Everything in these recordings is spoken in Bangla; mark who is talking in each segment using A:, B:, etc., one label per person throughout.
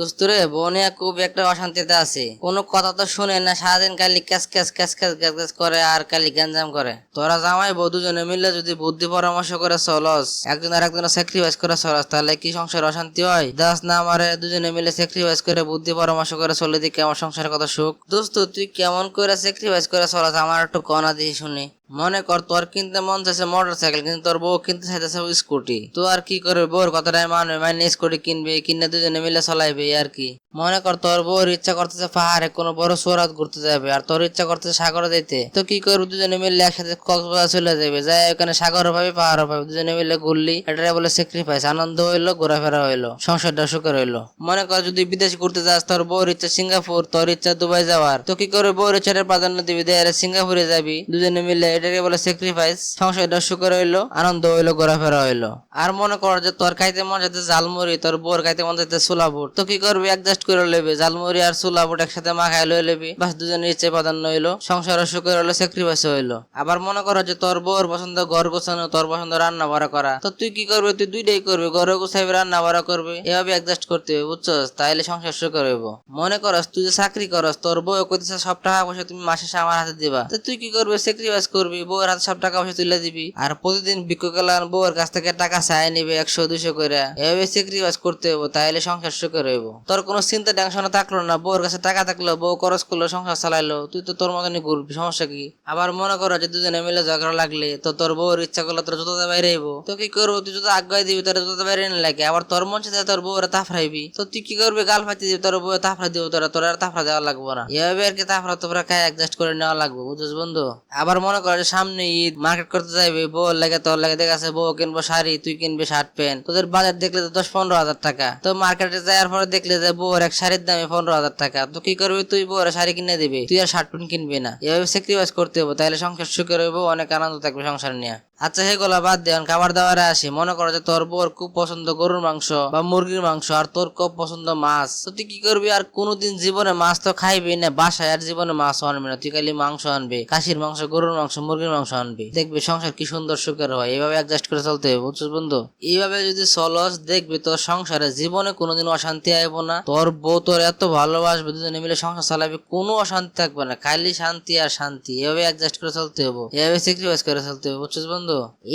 A: দোস্তরে বোনিয়া খুব একটা অশান্তিতে আছে। কোনো কথা তো শুনে না, সারাদিন খালি ক্যাস ক্যাস ক্যাস ক্যাস ক্যাস ক্যাস করে আর খালি গ্যাঞ্জাম করে। তোরা জামাই বউ দুজনে মিলে যদি বুদ্ধি পরামর্শ করে চলস, একজন আর একজনের স্যাক্রিফাইস করে চলস, তাহলে কি সংসার অশান্তি হয়? দাস না আমারে দুজনে মিলে স্যাক্রিফাইস করে বুদ্ধি পরামর্শ করে চলে দিকে আমার সংসারের কথা সুখ। দোস্ত, তুই কেমন করে স্যাক্রিফাইস করে চলস? আমার একটু কনা দিয়ে শুনি। মনে কর, তোর কিনতে মন চাইছে মোটর সাইকেল কিন্তু তোর বউ কিনতে চাইতেছে স্কুটি তো আর কি করবে বউর কথাটাই মানবে মানে স্কুটি কিনবে কিনে দুজনে মিলে চলাইবে আর কি। মনে কর তোর বউর ইচ্ছা করতেছে পাহাড়ে, কোনো বড় সোরাত ঘুরতে যাবে, আর তোর ইচ্ছা করতেছে সাগরে যেতে তো কি করবি দুজনে মিলে একসাথে কক্সবাজার চলে যাবে? যাই ওখানে সাগরও পাবি, পাহাড়ও পাবি, দুজনে মিলে ঘুরলি এটা বলে স্যাক্রিফাইস আনন্দ হইল, ঘোরাফেরা হইল, সংসারটা সুখের হইল। মনে কর যদি বিদেশ ঘুরতে যাস, তোর বউর ইচ্ছা সিঙ্গাপুর, তোর ইচ্ছা দুবাই যাওয়ার। তো কি করবে বউর ইচ্ছাটা প্রাধান্য দিবি? দেয় সিঙ্গাপুরে যাবি, দুজনে মিলে এটাকে বলে স্যাক্রিফাইস সংসারটা সুখের হইল, আনন্দ হইল, ঘোরাফেরা হইল। আর মনে কর যে তোর খাইতে মন যাতে জালমুড়ি তোর বউর খাইতে মন যাতে সোলাপুর তো কি করবি? অ্যাডজাস্ট করে লেবে জালমুড়ি আর সোলাবুট একসাথে মাখাই লয়ে লেবি। বাস দুজনের ইচ্ছে প্রাধান্য হইল সংসারের সুখের হইল স্যাক্রিফাইস হইল। আবার মনে করো যে তোর বউর পছন্দ ঘর গোছানো, তোর পছন্দ রান্না বাড়া করা। তো তুই কি করবি? তুই দুইটাই করবি ঘরে গোছাইবি রান্না বাড়া করবি। এভাবে অ্যাডজাস্ট করতে হবে বুঝছস? তাইলে সংসার সুখের হইব। মনে করস, তুই যে চাকরি করস, তোর বউ কইতেছে, সব টাকা পয়সা তুমি মাসে আমার হাতে দিবা। তো তুই কি করবি? স্যাক্রিফাইস করবি, বউয়ের হাতে সব টাকা পয়সা তুলে দিবি। আর প্রতিদিন বিক্ষকালান বউয়ের কাছ থেকে টাকা চাই নিবে একশো, দুইশো করে এভাবে স্যাক্রিফাইস করতে হইব, তাইলে সংসার সুখের হইব। তোর কোনো চিন্তা টেনশন থাকল না বউয়ের কাছে টাকা থাকল, বউ খরচ করল, সংসার চালাইলো, তুই তো তোর মতনই ঘুরবি, সমস্যা কি? আবার মনে করো যে দুজনে মিলে ঝগড়া লাগলে, তো তোর বউর ইচ্ছা করল তোর জুতোতে বাইরে আইব। তো কি করব, তুই জুতো আগাই দিবি, তোর জুতোতে বাইরে না লাগে, আবার তোর মন চাইতে তোর বউরে তাফরাইবি। তো তুই কি করবি, গাল ফাইতে দিবি, তোর বউ তাফরা দিব, তোরা তোর আর তাফরা দেওয়া লাগবো না। এভাবে আর কি তাফরা তোরা খাই অ্যাডজাস্ট করে নেওয়া লাগবে, বুঝছিস বন্ধু? আবার মনে করো যে সামনে ঈদ মার্কেট করতে যাইবি বউ লাগে, তোর লাগে দেখাছে বউ কিনবো শাড়ি, তুই কিনবি শার্ট প্যান্ট তোদের বাজার দেখলে তো দশ পনেরো হাজার টাকা। তো মার্কেটে যাওয়ার পরে দেখলে যে বউর এক শাড়ির দামে পনেরো হাজার টাকা। তো কি করবি? তুই বর শাড়ি কিনে দিবি। তুই আর শার্ট প্যান্ট কিনবি না। এভাবে স্যাক্রিফাইস করতে হবে, তাহলে সংসার সুখে রইব অনেক আনন্দ থাকবে সংসার নিয়ে। আচ্ছা সেগুলা বাদ দেন খাবার দাবারে আসি। মনে করো যে তোর বোর খুব পছন্দ গরুর মাংস বা মুরগির মাংস আর তোর খুব পছন্দ মাছ। তো তুই কি করবি? আর কোনোদিন জীবনে মাছ তো খাইবি না, বাসায় আর জীবনে মাছ আনবি না। তুই খালি মাংস আনবি, খাসির মাংস, গরুর মাংস, মুরগির মাংস আনবি। দেখবি সংসার কি সুন্দর সুখের হয়। এইভাবে অ্যাডজাস্ট করে চলতে হবে, বুঝছিস বন্ধু? এইভাবে যদি চলস, দেখবি তোর সংসারে জীবনে কোনোদিন অশান্তি আইব না। তোর বউ তোর এত ভালোবাসবে, দুজনে মিলে সংসার চালাবি, কোনো অশান্তি থাকবে না। খালি শান্তি আর শান্তি। এভাবে অ্যাডজাস্ট করে চলতে হবে। এভাবে স্যাক্রিফাইস করে চলতে হবে, বুঝছিস বন্ধু?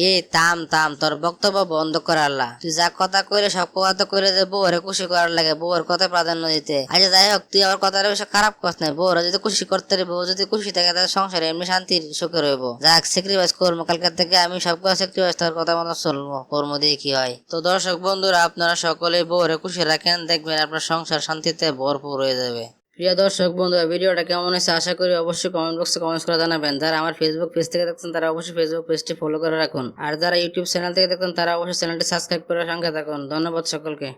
B: এ, থাম থাম, তোর বক্তব্য বন্ধ কর আল্লাহ। তুই যা কথা কইলে সব কথা কইলে যে বউরে খুশি করার লাগে, বউর কথা প্রাধান্য দিতে। আচ্ছা যাই হোক, তুই আমার কথাটা বেশি খারাপ করছ না বউরা যদি খুশি করতে বউ যদি খুশি থাকে, তাহলে সংসারে এমনি শান্তির সুখে রইব। যাক স্যাক্রিফাইস করব কালকে থেকে আমি সব কথা স্যাক্রিফাইস তোর কথা মতো চলবো। কর্ম দিয়ে কি হয়?
A: তো দর্শক বন্ধুরা, আপনারা সকলে বউরে খুশি রাখেন, দেখবেন আপনার সংসার শান্তিতে ভরপুর হয়ে যাবে। প্রিয় দর্শক বন্ধুরা, ভিডিওটা কেমন হয়েছে আশা করি অবশ্যই কমেন্ট বক্সে কমেন্টস করে জানাবেন। যারা আমার ফেসবুক পেজ থেকে দেখছেন, তারা অবশ্যই ফেসবুক পেজটি ফলো করে রাখুন। আর যারা ইউটিউব চ্যানেল থেকে দেখছেন, তারা অবশ্যই চ্যানেলটি সাবস্ক্রাইব করে সঙ্গে থাকুন। ধন্যবাদ সকলকে।